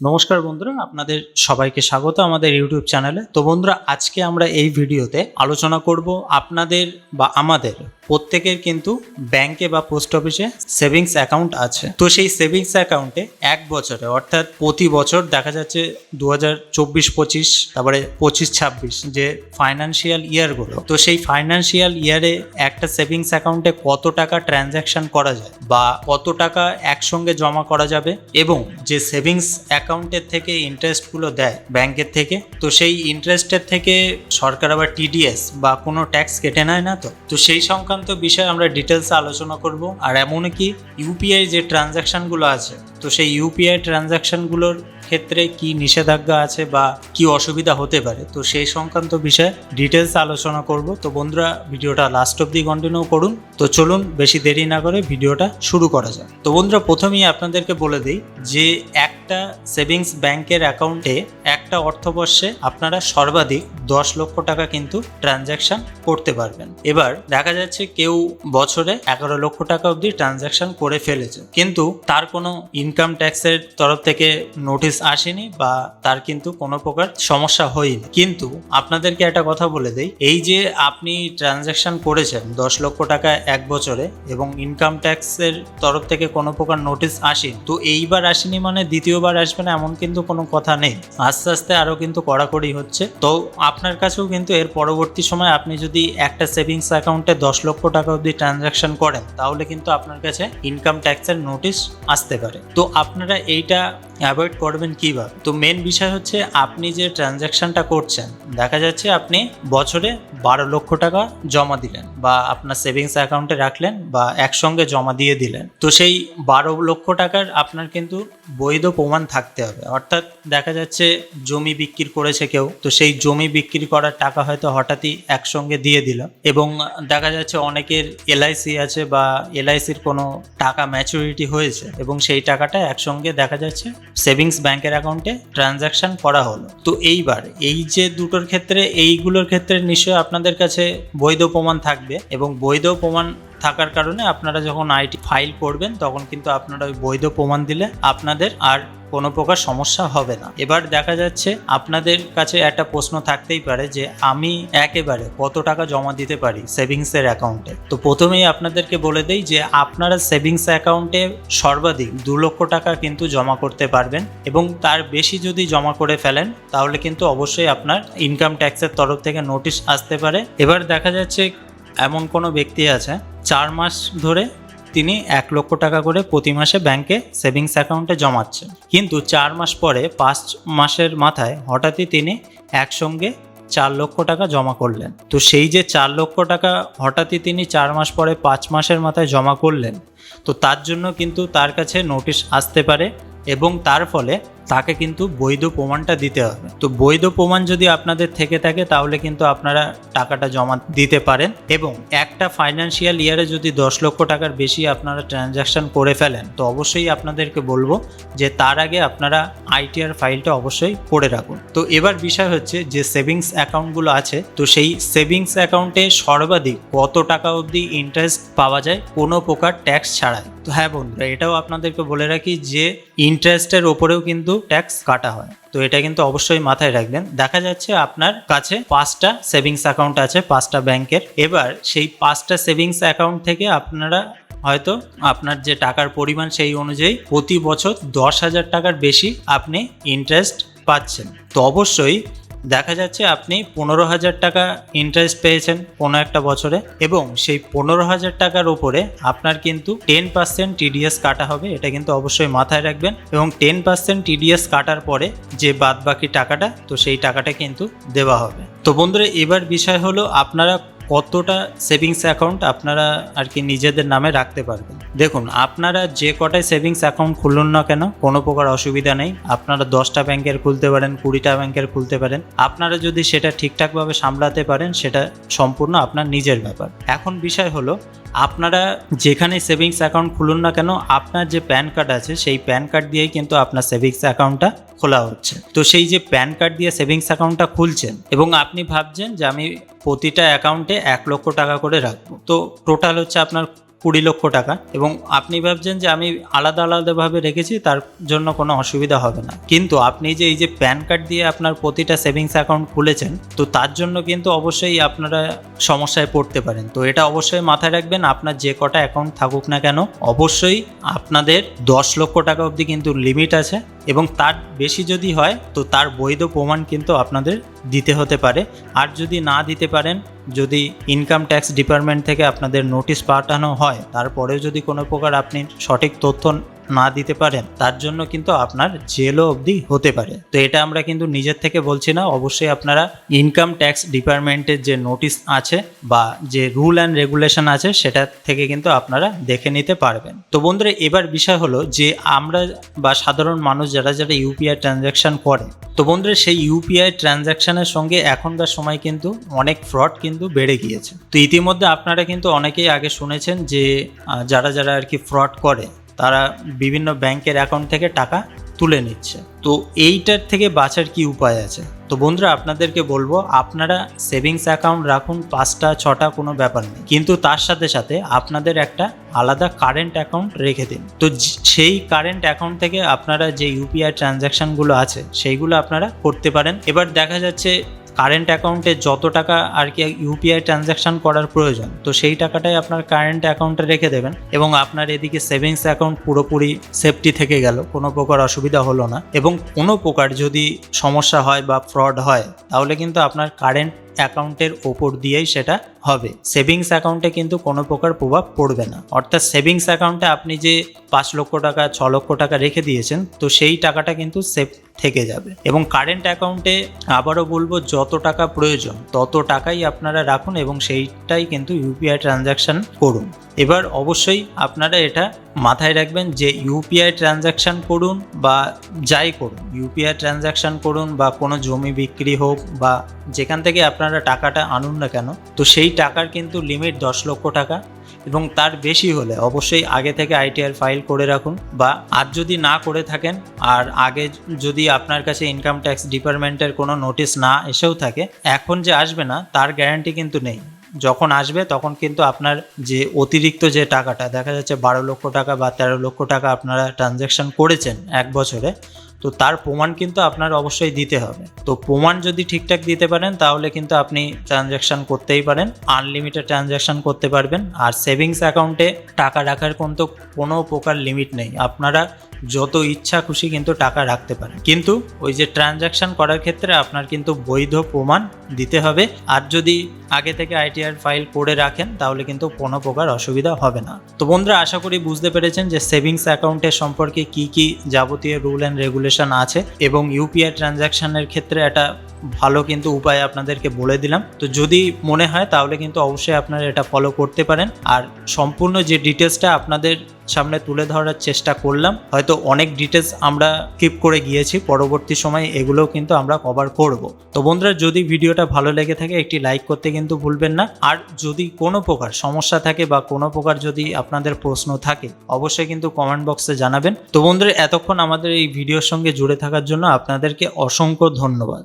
নমস্কার বন্ধুরা, আপনাদের সবাইকে স্বাগত আমাদের ইউটিউব চ্যানেলে। তো বন্ধুরা, আজকে আমরা এই ভিডিওতে আলোচনা করব আপনাদের বা আমাদের প্রত্যেকের কিন্তু ব্যাংকে বা পোস্ট অফিসে সেভিংস অ্যাকাউন্ট আছে। তো সেই সেভিংস অ্যাকাউন্টে এক বছরে, অর্থাৎ প্রতি বছর দেখা যাচ্ছে দু হাজার চব্বিশ পঁচিশ, তারপরে পঁচিশ ছাব্বিশ যে ফাইন্যান্সিয়াল ইয়ারগুলো তো সেই ফাইন্যান্সিয়াল ইয়ারে একটা সেভিংস অ্যাকাউন্টে কত টাকা ট্রানজ্যাকশন করা যায় বা কত টাকা একসঙ্গে জমা করা যাবে এবং যে সেভিংস অ্যাকাউন্টের থেকে ইন্টারেস্টগুলো দেয় ব্যাংকের থেকে। তো সেই ইন্টারেস্টের থেকে সরকার আবার টিডিএস বা কোনো ট্যাক্স কেটে নেয় না তো। তো সেই সংক্রান্ত বিষয়ে আমরা ডিটেলসে আলোচনা করব। আর এমনকি ইউপিআই যে ট্রানজ্যাকশানগুলো আছে, তো সেই ইউপিআই ট্রানজ্যাকশনগুলোর ক্ষেত্রে কি নিষেধাজ্ঞা আছে বা কি অসুবিধা হতে পারে? তো সেই সংক্রান্ত বিষয়ে ডিটেলস আলোচনা করব। তো বন্ধুরা, ভিডিওটা লাস্ট অব্দি কন্টিনিউ করুন। তো চলুন, বেশি দেরি না করে ভিডিওটা শুরু করা যাক। তো বন্ধুরা, প্রথমেই আপনাদেরকে বলে দিই যে একটা সেভিংস ব্যাংকের অ্যাকাউন্টে একটা অর্থবর্ষে আপনারা সর্বাধিক দশ লক্ষ টাকা কিন্তু ট্রানজ্যাকশন করতে পারবেন। এবার দেখা যাচ্ছে কেউ বছরে এগারো লক্ষ টাকা অবধি ট্রানজ্যাকশন করে ফেলেছে। কিন্তু তার কোনো ইনকাম ট্যাক্সের তরফ থেকে নোটিশ আসেনি বা তার কিন্তু কোনো প্রকার সমস্যা হয়নি। কিন্তু আপনাদেরকে একটা কথা বলে দেই, এই যে আপনি ট্রানজ্যাকশন করেছেন দশ লক্ষ টাকা এক বছরে এবং ইনকাম ট্যাক্সের তরফ থেকে কোনো প্রকার নোটিশ আসেনি, তো এইবার আসেনি মানে দ্বিতীয়বার আসবে না এমন কিন্তু কোনো কথা নেই। আস্তে আস্তে আরও কিন্তু কড়াকড়ি হচ্ছে। তো আপনার কাছেও কিন্তু এর পরবর্তী সময় আপনি যদি একটা সেভিংস অ্যাকাউন্টে দশ লক্ষ টাকা অবধি ট্রানজ্যাকশন করেন, তাহলে কিন্তু আপনার কাছে ইনকাম ট্যাক্সের নোটিশ আসতে পারে। তো আপনারা এইটা অ্যাভয়েড করবেন কীভাবে? তো মেন বিষয় হচ্ছে আপনি যে ট্রানজ্যাকশনটা করছেন, দেখা যাচ্ছে আপনি বছরে বারো লক্ষ টাকা জমা দিলেন বা আপনার সেভিংস অ্যাকাউন্টে রাখলেন বা একসঙ্গে জমা দিয়ে দিলেন। তো সেই বারো লক্ষ টাকার আপনার কিন্তু বৈধ প্রমাণ থাকতে হবে। অর্থাৎ দেখা যাচ্ছে জমি বিক্রি করেছে কেউ, তো সেই জমি বিক্রি করার টাকা হয়তো হঠাৎই একসঙ্গে দিয়ে দিল এবং দেখা যাচ্ছে অনেকের এলআইসি আছে বা এলআইসির কোনো টাকা ম্যাচুরিটি হয়েছে এবং সেই টাকাটা একসঙ্গে দেখা যাচ্ছে সেভিংস ব্যাংকের অ্যাকাউন্টে ট্রানজ্যাকশন করা হলো। তো এইবার এই যে দুটোর ক্ষেত্রে, এইগুলোর ক্ষেত্রে নিশ্চয়ই আপনাদের কাছে বৈধ প্রমাণ থাকবে এবং বৈধ প্রমাণ থাকার কারণে আপনারা যখন আইটি ফাইল করবেন তখন কিন্তু আপনারা ওই বৈধ প্রমাণ দিলে আপনাদের আর কোনো প্রকার সমস্যা হবে না। এবার দেখা যাচ্ছে আপনাদের কাছে একটা প্রশ্ন থাকতেই পারে যে, আমি একেবারে কত টাকা জমা দিতে পারি সেভিংসের অ্যাকাউন্টে তো প্রথমেই আপনাদেরকে বলে দেই যে, আপনারা সেভিংস অ্যাকাউন্টে সর্বাধিক দু লক্ষ টাকা কিন্তু জমা করতে পারবেন এবং তার বেশি যদি জমা করে ফেলেন, তাহলে কিন্তু অবশ্যই আপনার ইনকাম ট্যাক্সের তরফ থেকে নোটিশ আসতে পারে। এবার দেখা যাচ্ছে এমন কোনো ব্যক্তি আছে চার মাস ধরে তিনি এক লক্ষ টাকা করে প্রতি মাসে ব্যাংকে সেভিংস অ্যাকাউন্টে জমাচ্ছে। কিন্তু চার মাস পরে পাঁচ মাসের মাথায় হঠাৎই তিনি একসঙ্গে চার লক্ষ টাকা জমা করলেন। তো সেই যে চার লক্ষ টাকা হঠাৎই তিনি চার মাস পরে পাঁচ মাসের মাথায় জমা করলেন, তো তার জন্য কিন্তু তার কাছে নোটিশ আসতে পারে এবং তার ফলে তাকে কিন্তু বৈধ প্রমাণটা দিতে হবে। তো বৈধ প্রমাণ যদি আপনাদের থেকে থাকে, তাহলে কিন্তু আপনারা টাকাটা জমা দিতে পারেন এবং একটা ফাইন্যান্সিয়াল ইয়ারে যদি দশ লক্ষ টাকার বেশি আপনারা ট্রানজ্যাকশন করে ফেলেন, তো অবশ্যই আপনাদেরকে বলব যে তার আগে আপনারা আইটিআর ফাইলটা অবশ্যই করে রাখুন। তো এবার বিষয় হচ্ছে যে সেভিংস অ্যাকাউন্টগুলো আছে, তো সেই সেভিংস অ্যাকাউন্টে সর্বাধিক কত টাকা অবধি ইন্টারেস্ট পাওয়া যায় কোনো প্রকার ট্যাক্স ছাড়াই। তো হ্যাঁ বন্ধুরা, এটাও আপনাদেরকে বলে রাখি যে ইন্টারেস্টের ওপরেও কিন্তু ট্যাক্স কাটা হয়। তো এটা কিন্তু অবশ্যই মাথায় রাখবেন। দেখা যাচ্ছে আপনার কাছে পাঁচটা সেভিংস অ্যাকাউন্ট আছে, পাঁচটা ব্যাংকের। এবার সেই পাঁচটা সেভিংস অ্যাকাউন্ট থেকে আপনারা হয়তো আপনার যে টাকার পরিমাণ সেই অনুযায়ী প্রতি বছর দশ হাজার টাকার বেশি আপনি ইন্টারেস্ট পাচ্ছেন। তো অবশ্যই দেখা যাচ্ছে আপনি পনেরো হাজার টাকা ইন্টারেস্ট পেয়েছেন কোনো একটা বছরে এবং সেই পনেরো হাজার টাকার উপরে আপনার কিন্তু টেন পার্সেন্ট টিডিএস কাটা হবে, এটা কিন্তু অবশ্যই মাথায় রাখবেন এবং টেন পার্সেন্ট টিডিএস কাটার পরে যে বাদ বাকি টাকাটা, তো সেই টাকাটা কিন্তু দেওয়া হবে। তো বন্ধুরা, এবার বিষয় হলো আপনারা কতটা সেভিংস অ্যাকাউন্ট আপনারা আর কি নিজেদের নামে রাখতে পারবেন? দেখুন, আপনারা যে কটায় সেভিংস অ্যাকাউন্ট খুলুন না কেন, কোনো প্রকার অসুবিধা নেই। আপনারা দশটা ব্যাংকের খুলতে পারেন, কুড়িটা ব্যাংকের খুলতে পারেন। আপনারা যদি সেটা ঠিকঠাকভাবে সামলাতে পারেন, সেটা সম্পূর্ণ আপনার নিজের ব্যাপার। এখন বিষয় হলো আপনারা যেখানে সেভিংস অ্যাকাউন্ট খুলুন না কেন, আপনার যে প্যান কার্ড আছে, সেই প্যান কার্ড দিয়েই কিন্তু আপনার সেভিংস অ্যাকাউন্টটা খোলা হচ্ছে। তো সেই যে প্যান কার্ড দিয়ে সেভিংস অ্যাকাউন্টটা খুলছেন, এবং আপনি ভাবছেন যে আমি প্রতিটা অ্যাকাউন্টে এক লক্ষ টাকা করে রাখব। তো টোটাল হচ্ছে আপনার কুড়ি লক্ষ টাকা এবং আপনি ভাবছেন যে আমি আলাদা আলাদাভাবে রেখেছি, তার জন্য কোনো অসুবিধা হবে না। কিন্তু আপনি যে এই যে প্যান কার্ড দিয়ে আপনার প্রতিটা সেভিংস অ্যাকাউন্ট খুলেছেন, তো তার জন্য কিন্তু অবশ্যই আপনারা সমস্যায় পড়তে পারেন। তো এটা অবশ্যই মাথায় রাখবেন, আপনার যে কটা অ্যাকাউন্ট থাকুক না কেন, অবশ্যই আপনাদের দশ লক্ষ টাকা অবধি কিন্তু লিমিট আছে। এবং তার বেশি যদি হয়, তো তার বৈধ প্রমাণ কিন্তু আপনাদের দিতে হতে পারে। আর যদি না দিতে পারেন, যদি ইনকাম ট্যাক্স ডিপার্টমেন্ট থেকে আপনাদের নোটিশ পাঠানো হয়, তারপরেও যদি কোনো প্রকার আপনি সঠিক তথ্য না দিতে পারেন, তার জন্য কিন্তু আপনার জেলও অবধি হতে পারে। তো এটা আমরা কিন্তু নিজের থেকে বলছি না, অবশ্যই আপনারা ইনকাম ট্যাক্স ডিপার্টমেন্টের যে নোটিশ আছে বা যে রুল অ্যান্ড রেগুলেশন আছে, সেটা থেকে কিন্তু আপনারা দেখে নিতে পারবেন। তো বন্ধুরা, এবার বিষয় হলো যে আমরা বা সাধারণ মানুষ যারা যারা ইউপিআই ট্রানজ্যাকশন করে, তো বন্ধুরা, সেই ইউপিআই ট্রানজ্যাকশনের সঙ্গে এখনকার সময় কিন্তু অনেক ফ্রড কিন্তু বেড়ে গিয়েছে। তো ইতিমধ্যে আপনারা কিন্তু অনেকেই আগে শুনেছেন যে যারা যারা আর কি ফ্রড করে তারা বিভিন্ন ব্যাংকের অ্যাকাউন্ট থেকে টাকা তুলে নিচ্ছে। তো এইটার থেকে বাঁচার কি উপায় আছে? তো বন্ধুরা, আপনাদেরকে বলব, আপনারা সেভিংস অ্যাকাউন্ট রাখুন পাঁচটা, ছটা, কোনো ব্যাপার নেই। কিন্তু তার সাথে সাথে আপনাদের একটা আলাদা কারেন্ট অ্যাকাউন্ট রেখে দিন। তো সেই কারেন্ট অ্যাকাউন্ট থেকে আপনারা যে ইউপিআই ট্রানজ্যাকশনগুলো আছে, সেইগুলো আপনারা করতে পারেন। এবার দেখা যাচ্ছে কারেন্ট অ্যাকাউন্টে যত টাকা আর কি ইউপিআই ট্রানজ্যাকশন করার প্রয়োজন, তো সেই টাকাটাই আপনার কারেন্ট অ্যাকাউন্টে রেখে দেবেন এবং আপনার এদিকে সেভিংস অ্যাকাউন্ট পুরোপুরি সেফটি থেকে গেল, কোনো প্রকার অসুবিধা হলো না। এবং কোনো প্রকার যদি সমস্যা হয় বা ফ্রড হয়, তাহলে কিন্তু আপনার কারেন্ট অ্যাকাউন্টের ওপর দিয়েই সেটা হবে। সেভিংস অ্যাকাউন্টে কিন্তু কোনো প্রকার প্রভাব পড়বে না। অর্থাৎ সেভিংস অ্যাকাউন্টে আপনি যে পাঁচ লক্ষ টাকা, ছ লক্ষ টাকা রেখে দিয়েছেন, তো সেই টাকাটা কিন্তু সেভ থেকে যাবে। এবং কারেন্ট অ্যাকাউন্টে আবারও বলব, যত টাকা প্রয়োজন, তত টাকাই আপনারা রাখুন এবং সেইটাই কিন্তু ইউপিআই ট্রানজ্যাকশন করুন। এবার অবশ্যই আপনারা এটা মাথায় রাখবেন যে ইউপিআই ট্রানজ্যাকশন করুন বা যাই করুন ইউপিআই ট্রানজ্যাকশন করুন বা কোনো জমি বিক্রি হোক বা যেখান থেকে আপনারা টাকাটা আনুন না কেন, তো সেই টাকার কিন্তু লিমিট দশ লক্ষ টাকা। এবং তার বেশি হলে অবশ্যই আগে থেকে আইটিআর ফাইল করে রাখুন বা আর যদি না করে থাকেন আর আগে যদি আপনার কাছে ইনকাম ট্যাক্স ডিপার্টমেন্টের কোনো নোটিশ না এসেও থাকে, এখন যে আসবে না, তার গ্যারান্টি কিন্তু নেই। যখন আসবে, তখন কিন্তু আপনার যে অতিরিক্ত যে টাকাটা, দেখা যাচ্ছে বারো লক্ষ টাকা বা তেরো লক্ষ টাকা আপনারা ট্রানজ্যাকশন করেছেন এক বছরে তো তার প্রমাণ কিন্তু আপনার অবশ্যই দিতে হবে। তো প্রমাণ যদি ঠিকঠাক দিতে পারেন, তাহলে কিন্তু আপনি ট্রানজ্যাকশান করতেই পারেন আনলিমিটেড ট্রানজ্যাকশান করতে পারবেন। আর সেভিংস অ্যাকাউন্টে টাকা রাখার কিন্তু কোনো প্রকার লিমিট নেই। আপনারা যত ইচ্ছা খুশি কিন্তু টাকা রাখতে পারেন। কিন্তু ওই যে ট্রানজ্যাকশন করার ক্ষেত্রে আপনার কিন্তু বৈধ প্রমাণ দিতে হবে। আর যদি আগে থেকে আইটিআর ফাইল করে রাখেন, তাহলে কিন্তু কোনো প্রকার অসুবিধা হবে না। তো বন্ধুরা, আশা করি বুঝতে পেরেছেন যে সেভিংস অ্যাকাউন্টের সম্পর্কে কি কি যাবতীয় রুল অ্যান্ড রেগুলেশন আছে এবং ইউপিআই ট্রানজ্যাকশনের ক্ষেত্রে একটা ভালো কিন্তু উপায় আপনাদেরকে বলে দিলাম। তো যদি মনে হয়, তাহলে কিন্তু অবশ্যই আপনারা এটা ফলো করতে পারেন। আর সম্পূর্ণ যে ডিটেলসটা আপনাদের সামনে তুলে ধরার চেষ্টা করলাম। হয়তো অনেক ডিটেলস আমরা কিপ করে গিয়েছি, পরবর্তী সময়ে এগুলোও কিন্তু আমরা কভার করব। তো বন্ধুরা, যদি ভিডিওটা ভালো লেগে থাকে, একটি লাইক করতে কিন্তু ভুলবেন না। আর যদি কোনো প্রকার সমস্যা থাকে বা কোনো প্রকার যদি আপনাদের প্রশ্ন থাকে, অবশ্যই কিন্তু কমেন্ট বক্সে জানাবেন। তো বন্ধুরা, এতক্ষণ আমাদের এই ভিডিওর সঙ্গে জুড়ে থাকার জন্য আপনাদেরকে অসংখ্য ধন্যবাদ।